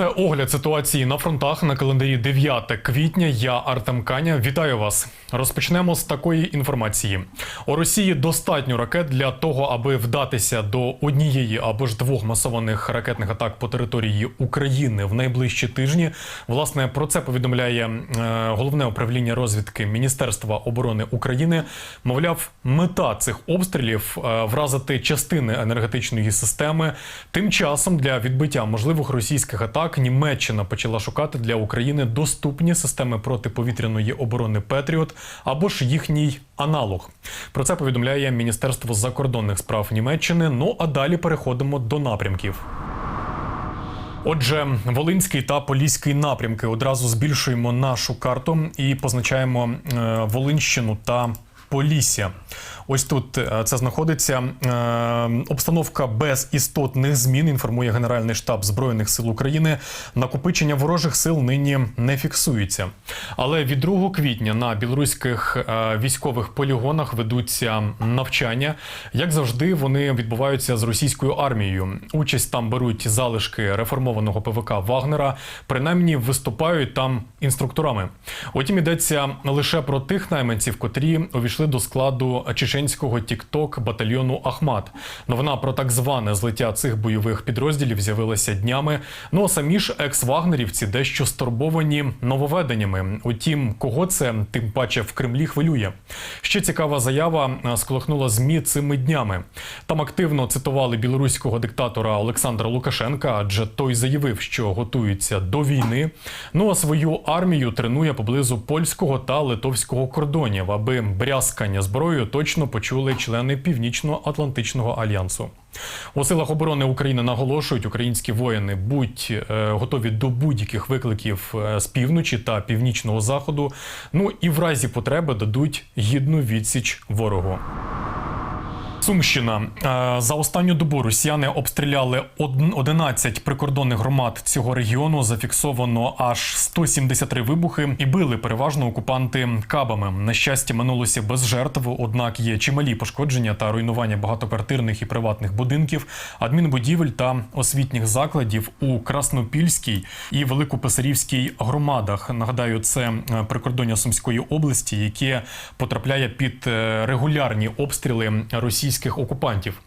Це огляд ситуації на фронтах на календарі 9 квітня. Я Артем Каня. Вітаю вас. Розпочнемо з такої інформації. У Росії достатньо ракет для того, аби вдатися до однієї або ж двох масованих ракетних атак по території України в найближчі тижні. Власне про це повідомляє е, головне управління розвідки Міністерства оборони України. Мовляв, мета цих обстрілів е, вразити частини енергетичної системи. Тим часом для відбиття можливих російських атак Німеччина почала шукати для України доступні системи протиповітряної оборони Петріот або ж їхній аналог. Про це повідомляє Міністерство закордонних справ Німеччини. Ну а далі переходимо до напрямків. Отже, Волинський та Поліський напрямки одразу збільшуємо нашу карту і позначаємо е, Волинщину та Полісся. Ось тут е, це знаходиться. Е, Обстановка без істотних змін інформує Генеральний штаб Збройних сил України. Накопичення ворожих сил нині не фіксується. Але від 2 квітня на білоруських е, військових полігонах ведуться навчання. Як завжди, вони відбуваються з російською армією. Участь там беруть залишки реформованого ПВК Вагнера. Принаймні виступають там інструкторами. Утім, йдеться лише про тих найманців, котрі увійшли до складу чеченського тікток батальйону Ахмат. Новина про так зване злиття цих бойових підрозділів з'явилася днями. Ну а самі ж екс-вагнерівці дещо стурбовані нововведеннями. Утім, кого це тим паче в Кремлі хвилює. Ще цікава заява е, сколихнула змі цими днями. Там активно цитували білоруського диктатора Олександра Лукашенка, адже той заявив, що готується до війни. Ну а свою армію тренує поблизу польського та литовського кордонів, аби брязкання зброєю точно почули члени Північно-Атлантичного альянсу. У силах оборони України наголошують, українські воїни будь е, готові до будь-яких викликів е, з півночі та північного заходу. Ну і в разі потреби дадуть гідну відсіч ворогу. Сумщина Е, за останню добу росіяни обстріляли од- 11 прикордонних громад цього регіону. Зафіксовано аж 173 вибухи і били переважно окупанти кабами. На щастя, минулося без жертв. Однак є чималі пошкодження та руйнування багатоквартирних і приватних будинків, адмінбудівель та освітніх закладів у Краснопільській і Великописарівській громадах. Нагадаю, це е, прикордоння Сумської області, яке потрапляє під е, регулярні обстріли російських окупантів.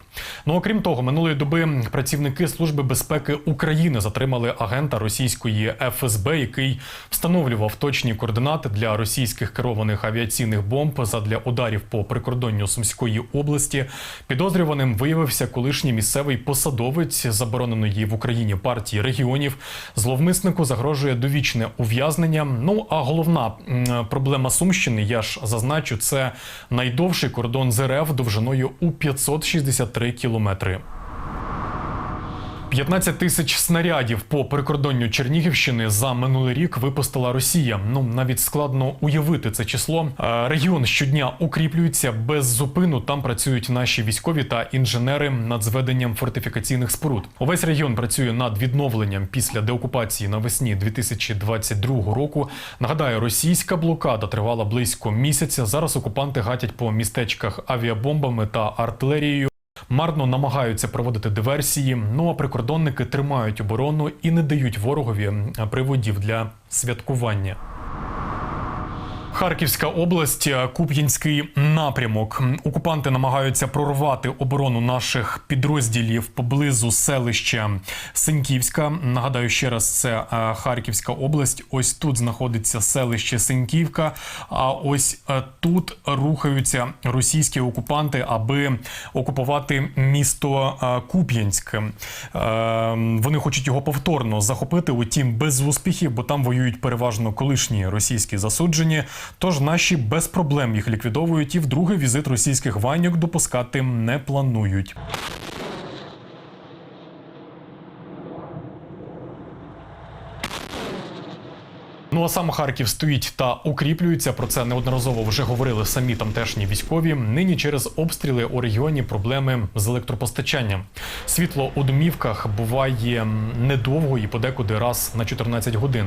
Ну окрім того, минулої доби працівники Служби безпеки України затримали агента російської ФСБ, який встановлював точні координати для російських керованих авіаційних бомб задля ударів по прикордонню Сумської області. Підозрюваним виявився колишній місцевий посадовець забороненої в Україні партії регіонів. Зловмиснику загрожує довічне ув'язнення. Ну а головна проблема Сумщини, я ж зазначу, це найдовший кордон з РФ довжиною у 563 кілометри. 15 тисяч снарядів по прикордонню Чернігівщини за минулий рік випустила Росія. Ну навіть складно уявити це число. Е, Регіон щодня укріплюється без зупину. Там працюють наші військові та інженери над зведенням фортифікаційних споруд. Увесь регіон працює над відновленням після деокупації навесні 2022 року. Нагадаю, російська блокада тривала близько місяця. Зараз окупанти гатять по містечках авіабомбами та артилерією. Марно намагаються проводити диверсії. Ну а прикордонники тримають оборону і не дають ворогові е, приводів для святкування. Харківська область, е, Куп'янський напрямок. Окупанти намагаються прорвати оборону наших підрозділів поблизу селища Синьківська. Нагадаю ще раз, це е, Харківська область. Ось тут знаходиться селище Синьківка. А ось е, тут рухаються російські окупанти, аби окупувати місто е, Куп'янськ. Е, Вони хочуть його повторно захопити, утім без успіхів, бо там воюють переважно колишні російські засуджені. Тож наші без проблем їх ліквідовують і в другий візит російських ваньок допускати не планують. Ну а сам Харків стоїть та укріплюється. Про це неодноразово вже говорили самі тамтешні військові. Нині через обстріли у регіоні проблеми з електропостачанням. Світло у домівках буває недовго і подекуди раз на 14 годин.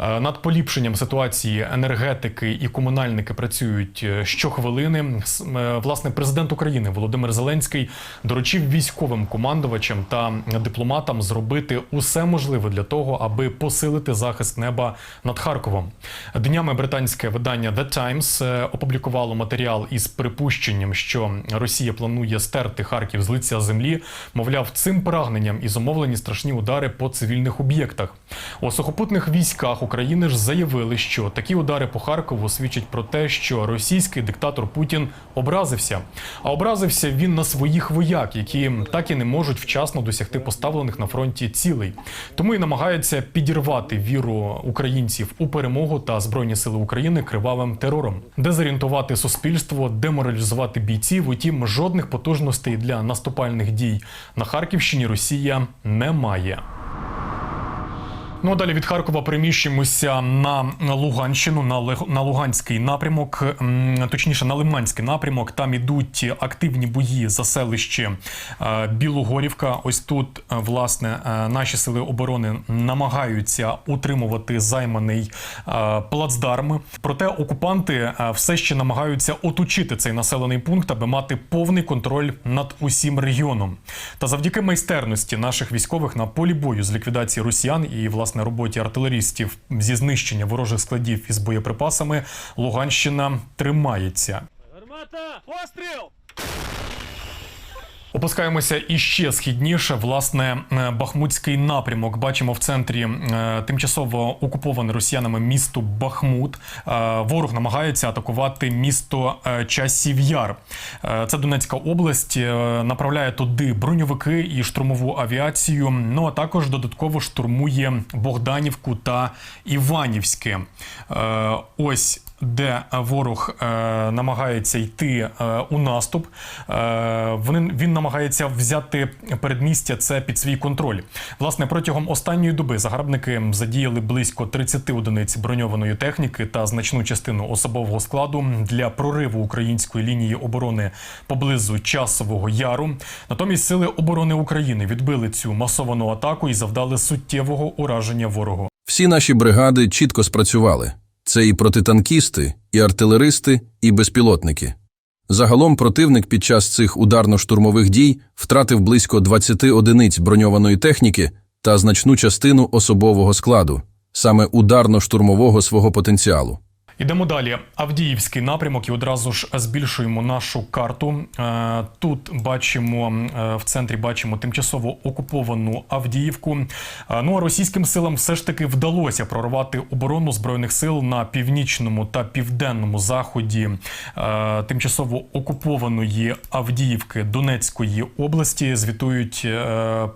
Е, Над поліпшенням ситуації енергетики і комунальники працюють е, щохвилини. Е, Власне, президент України Володимир Зеленський доручив військовим командувачам та дипломатам зробити усе можливе для того, аби посилити захист неба над Харковом. Днями британське видання The Times е, опублікувало матеріал із припущенням, що Росія планує стерти Харків з лиця землі. Мовляв, цим прагненням і зумовлені страшні удари по цивільних об'єктах. У сухопутних військах України ж заявили, що такі удари по Харкову свідчать про те, що російський диктатор Путін образився. А образився він на своїх вояк, які так і не можуть вчасно досягти поставлених на фронті цілей. Тому і намагаються підірвати віру українців у перемогу та збройні сили України кривавим терором, дезорієнтувати суспільство, деморалізувати бійців. Утім, жодних потужностей для наступальних дій на Харківщині Росія не має. Ну а далі від Харкова переміщимося на Луганщину, на Луганський напрямок, точніше на Лиманський напрямок. Там ідуть активні бої за селище е, Білогорівка. Ось тут е, власне е, наші сили оборони намагаються утримувати займаний плацдарм. Проте окупанти все ще намагаються оточити цей населений пункт, аби мати повний контроль над усім регіоном. Та завдяки майстерності наших військових на полі бою з ліквідації росіян і власне роботі артилерістів зі знищення ворожих складів із боєприпасами Луганщина тримається. Гармата! Постріл! Опускаємося іще східніше. Власне, е, Бахмутський напрямок. Бачимо в центрі е, тимчасово окуповане росіянами місто Бахмут. Е, Ворог намагається атакувати місто Часів Яр. Е, Це Донецька область. Направляє туди броньовики і штурмову авіацію. Ну а також додатково штурмує Богданівку та Іванівське. Ось де ворог е, намагається йти е, у наступ. Е, вони, він намагається взяти передмістя це під свій контроль. Власне, протягом останньої доби загарбники задіяли близько 30 одиниць броньованої техніки та значну частину особового складу для прориву української лінії оборони поблизу часового яру. Натомість сили оборони України відбили цю масовану атаку і завдали суттєвого ураження ворогу. Всі наші бригади чітко спрацювали. Це і протитанкісти, і артилеристи, і безпілотники. Загалом противник під час цих ударно-штурмових дій втратив близько 20 одиниць броньованої техніки та значну частину особового складу, саме ударно-штурмового свого потенціалу. Ідемо далі. Авдіївський напрямок і одразу ж збільшуємо нашу карту. Е, Тут бачимо е, в центрі бачимо тимчасово окуповану Авдіївку. Е, Ну а російським силам все ж таки вдалося прорвати оборону збройних сил на північному та південному заході тимчасово окупованої Авдіївки Донецької області. Звітують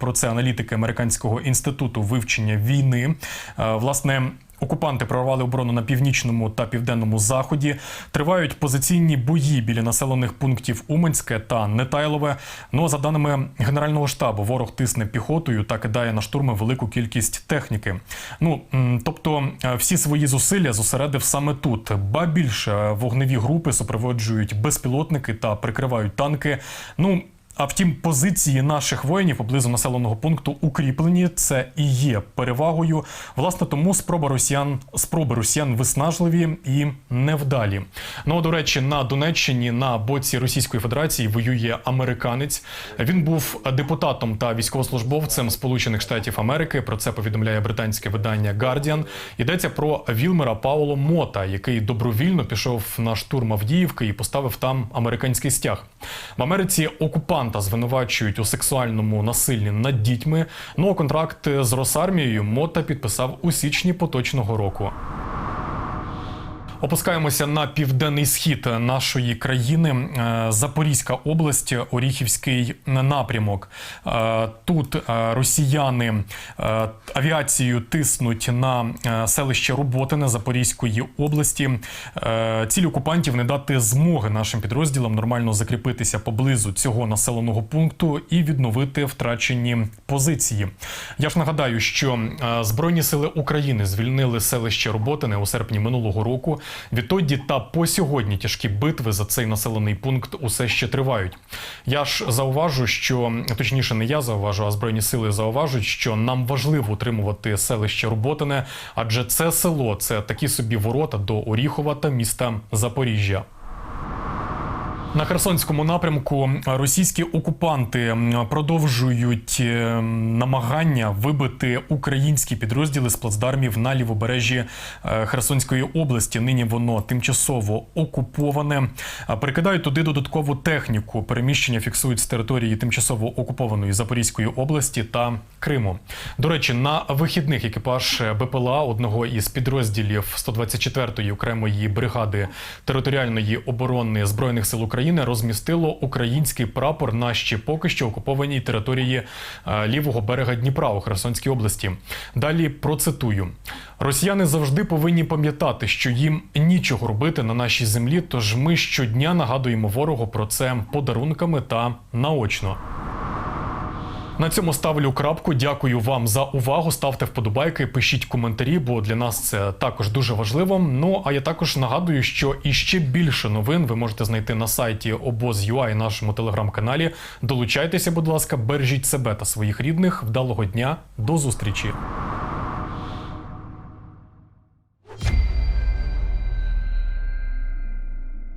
про це аналітики Американського інституту вивчення війни. Власне. Окупанти прорвали оборону на північному та південному заході. Тривають позиційні бої біля населених пунктів Уманське та Нетайлове. Ну а за даними Генерального штабу, ворог тисне піхотою та кидає на штурми велику кількість техніки. Ну тобто е, всі свої зусилля зосередив саме тут. Ба більше е, вогневі групи супроводжують безпілотники та прикривають танки. Ну а втім, позиції наших воїнів поблизу населеного пункту укріплені. Це і є перевагою. Власне, тому спроба росіян, спроби росіян виснажливі і невдалі. Ну а, до речі, на Донеччині на боці Російської Федерації воює американець. Він був депутатом та військовослужбовцем Сполучених Штатів Америки. Про це повідомляє британське видання Guardian. Йдеться про Вілмера Пауло Мота, який добровільно пішов на штурм Авдіївки і поставив там американський стяг. В Америці окупанта звинувачують у сексуальному насиллі над дітьми. Ну а контракт з Росармією Мота підписав у січні поточного року. Опускаємося на південний схід нашої країни. Е, Запорізька область, Оріхівський напрямок. Е, Тут е, росіяни авіацією тиснуть на селище Роботине Запорізької області. Ціль окупантів не дати змоги нашим підрозділам нормально закріпитися поблизу цього населеного пункту і відновити втрачені позиції. Я ж нагадаю, що Збройні сили України звільнили селище Роботине у серпні минулого року. Відтоді та по сьогодні тяжкі битви за цей населений пункт усе ще тривають. Я ж зауважу, що точніше не я зауважу, а збройні сили зауважують, що нам важливо утримувати селище Роботине, адже це село це такі собі ворота до Оріхова та міста Запоріжжя. На Херсонському напрямку російські окупанти продовжують е, намагання вибити українські підрозділи з плацдармів на лівобережжі е, Херсонської області. Нині воно тимчасово окуповане. А Перекидають туди додаткову техніку. Переміщення фіксують з території тимчасово окупованої Запорізької області та Криму. До речі, на вихідних екіпаж БПЛА одного із підрозділів 124-ї окремої бригади територіальної оборони збройних сил України розмістило український прапор на ще поки що окупованій території е, лівого берега Дніпра у Херсонській області. Далі процитую: Росіяни завжди повинні пам'ятати, що їм нічого робити на нашій землі. Тож ми щодня нагадуємо ворогу про це подарунками та наочно. На цьому ставлю крапку. Дякую вам за увагу. Ставте вподобайки, пишіть коментарі, бо для нас це також дуже важливо. Ну а я також нагадую, що іще більше новин ви можете знайти на сайті обоз.ua і нашому телеграм-каналі. Долучайтеся, будь ласка, бережіть себе та своїх рідних. Вдалого дня, до зустрічі.